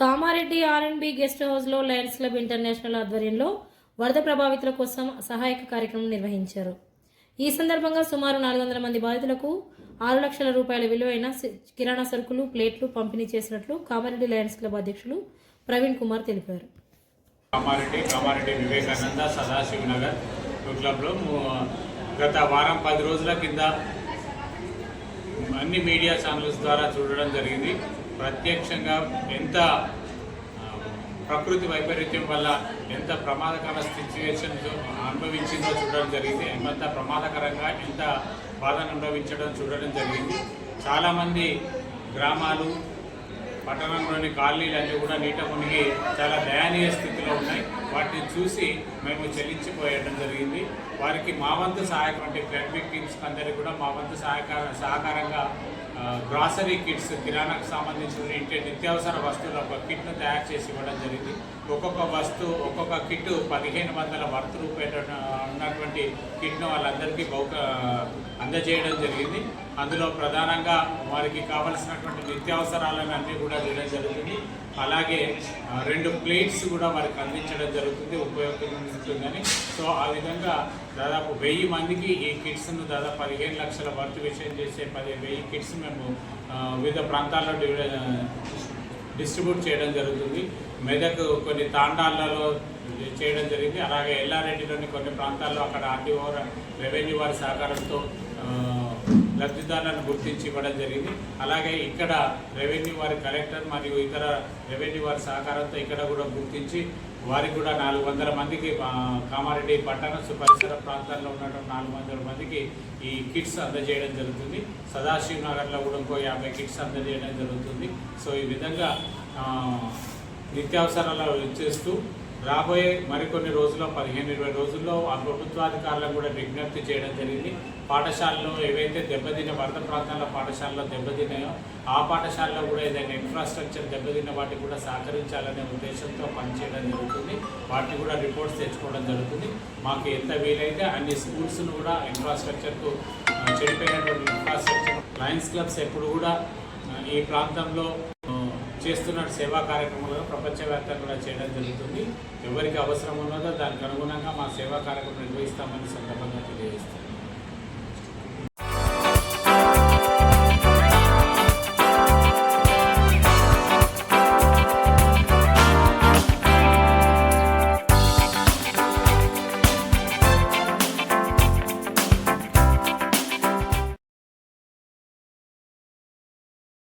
కామారెడ్డి ఆర్ఎండ్బి గెస్ట్ హౌస్లో Lions club international ఆధ్వర్యంలో వరద ప్రభావితుల కోసం సహాయక కార్యక్రమం నిర్వహించారు. ఈ సందర్భంగా సుమారు నాలుగు వందల మంది బాధితులకు ఆరు లక్షల రూపాయల విలువైన కిరాణా సరుకులు ప్లేట్లు పంపిణీ చేసినట్లు కామారెడ్డి లయన్స్ క్లబ్ అధ్యక్షులు ప్రవీణ్ కుమార్ తెలిపారు. కామారెడ్డి కామారెడ్డి వివేకానంద సదాశివ నగర్ క్లబ్లో గత వారం పది రోజుల కింద అన్ని మీడియా ఛానల్స్ ద్వారా చూడడం జరిగింది. ప్రత్యక్షంగా ఎంత ప్రకృతి వైపరీత్యం వల్ల ఎంత ప్రమాదకర సిచ్యువేషన్స్ అనుభవించిందో చూడడం జరిగింది. ఎంత ప్రమాదకరంగా ఎంత బాధను అనుభవించడం చూడడం జరిగింది. చాలామంది గ్రామాలు పట్టణంలోని కాలనీలన్నీ కూడా నీట మునిగి చాలా దయనీయ స్థితిలో ఉన్నాయి. వాటిని చూసి మేము చెల్లించిపోయడం జరిగింది. వారికి మా వంతు సహాయకం అంటే ఫ్లడ్ విక్టిమ్స్ అందరికీ కూడా మా వంతు సహకార సహకారంగా గ్రాసరీ కిట్స్ కిరాణాకు సంబంధించిన నిత్యావసర వస్తువుల ఒక కిట్ను తయారు చేసి ఇవ్వడం జరిగింది. ఒక్కొక్క వస్తువు ఒక్కొక్క కిట్ పదిహేను వందల వర్త రూపాయల ఉన్నటువంటి కిట్ను వాళ్ళందరికీ బహుక అందజేయడం జరిగింది. అందులో ప్రధానంగా వారికి కావలసినటువంటి నిత్యావసరాలను అన్నీ కూడా చేయడం జరుగుతుంది. అలాగే రెండు ప్లేట్స్ కూడా వారికి అందించడం జరుగుతుంది ఉపయోగపడుతుందని. సో ఆ విధంగా దాదాపు వెయ్యి మందికి ఈ కిట్స్ను దాదాపు పదిహేను లక్షల వర్త్ విషయం చేసే పది వెయ్యి కిట్స్ మేము వివిధ ప్రాంతాల్లో డిస్ట్రిబ్యూట్ చేయడం జరుగుతుంది. మెదక్ కొన్ని తాండాలలో చేయడం జరిగింది. అలాగే ఎల్లారెడ్డిలోని కొన్ని ప్రాంతాల్లో అక్కడ ఆర్టీఓ రెవెన్యూ వారి సహకారంతో లబ్ధిదారులను గుర్తించి ఇవ్వడం జరిగింది. అలాగే ఇక్కడ రెవెన్యూ వారి కలెక్టర్ మరియు ఇతర రెవెన్యూ వారి సహకారంతో ఇక్కడ కూడా గుర్తించి వారికి కూడా నాలుగు వందల మందికి కామారెడ్డి పట్టణ పరిసర ప్రాంతాల్లో ఉన్నటువంటి నాలుగు వందల మందికి ఈ కిట్స్ అందజేయడం జరుగుతుంది. సదాశివ్ నగర్లో కూడా ఇంకో యాభై కిట్స్ అందజేయడం జరుగుతుంది. సో ఈ విధంగా నిత్యావసరాలు చేస్తూ రాబోయే మరికొన్ని రోజుల్లో పదిహేను ఇరవై రోజుల్లో ఆ ప్రభుత్వాధికారులకు కూడా విజ్ఞప్తి చేయడం జరిగింది. పాఠశాలలో ఏవైతే దెబ్బతిన్న వరద ప్రాంతాల్లో పాఠశాలలో దెబ్బతిన్నాయో ఆ పాఠశాలలో కూడా ఏదైనా ఇన్ఫ్రాస్ట్రక్చర్ దెబ్బతిన్న వాటికి కూడా సహకరించాలనే ఉద్దేశంతో పనిచేయడం జరుగుతుంది. వాటిని కూడా రిపోర్ట్స్ తెచ్చుకోవడం జరుగుతుంది. మాకు ఎంత వీలైతే అన్ని స్కూల్స్ను కూడా ఇన్ఫ్రాస్ట్రక్చర్కు చెడిపోయినటువంటి ఇన్ఫ్రాస్ట్రక్చర్ లయన్స్ క్లబ్స్ ఎప్పుడు కూడా ఈ ప్రాంతంలో చేస్తున్న సేవా కార్యక్రమాలను ప్రపంచవ్యాప్తంగా కూడా చేయడం జరుగుతుంది. ఎవరికి అవసరం ఉన్నదో దానికి అనుగుణంగా మా సేవా కార్యక్రమం నిర్వహిస్తామని సందర్భంగా తెలియజేస్తాం